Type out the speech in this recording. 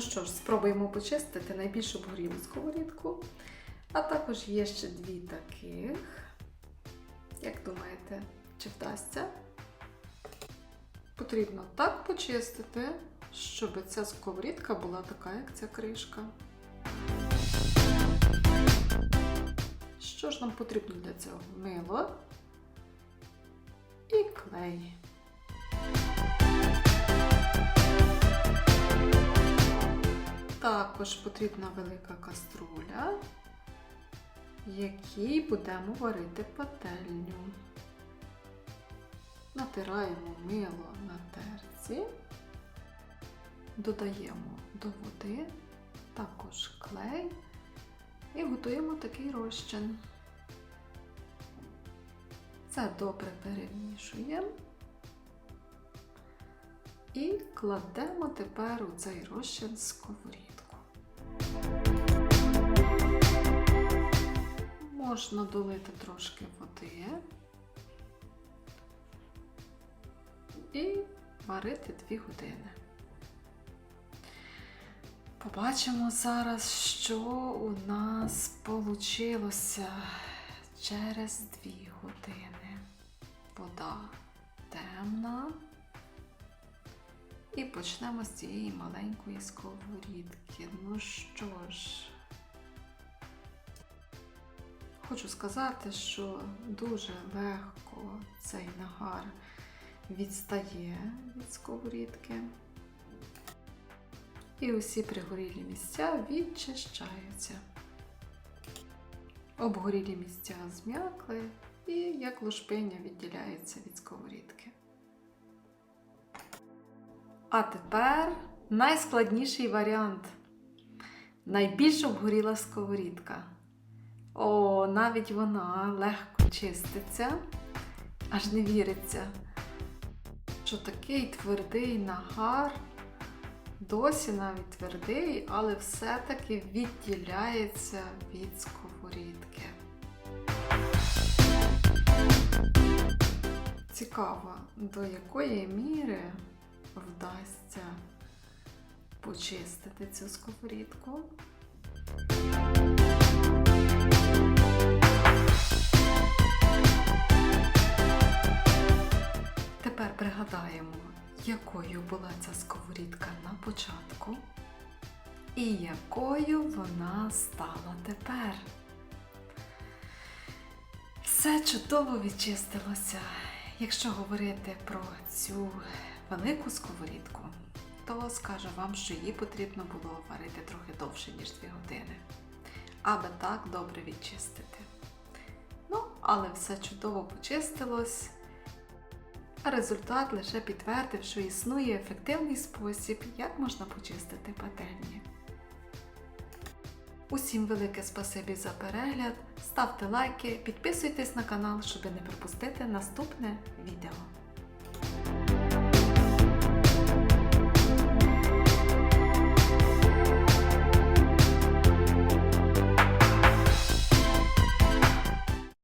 Ну що ж, спробуємо почистити найбільш обгорілу сковорідку. А також є ще дві таких. Як думаєте, чи вдасться? Потрібно так почистити, щоб ця сковорідка була така, як ця кришка. Що ж нам потрібно для цього? Мило і клей. Також потрібна велика каструля, в якій будемо варити пательню. Натираємо мило на терці, додаємо до води, також клей і готуємо такий розчин. Це добре перемішуємо і кладемо тепер у цей розчин сковорідку. Можна долити трошки води і варити 2 години. Побачимо зараз, що у нас вийшло через 2 години. Вода темна. І почнемо з цієї маленької сковорідки. Ну що ж, хочу сказати, що дуже легко цей нагар відстає від сковорідки. І усі пригорілі місця відчищаються. Обгорілі місця зм'якли і як лушпиня відділяється від сковорідки. А тепер найскладніший варіант. Найбільш обгоріла сковорідка. О, навіть вона легко чиститься, аж не віриться, що такий твердий нагар, досі навіть твердий, але все-таки відділяється від сковорідки. Цікаво, до якої міри вдасться почистити цю сковорідку. Якою була ця сковорідка на початку і якою вона стала тепер. Все чудово відчистилося. Якщо говорити про цю велику сковорідку, то скажу вам, що її потрібно було варити трохи довше, ніж 2 години, аби так добре відчистити. Ну, але все чудово почистилось. А результат лише підтвердив, що існує ефективний спосіб, як можна почистити пательні. Усім велике спасибі за перегляд, ставте лайки, підписуйтесь на канал, щоб не пропустити наступне відео.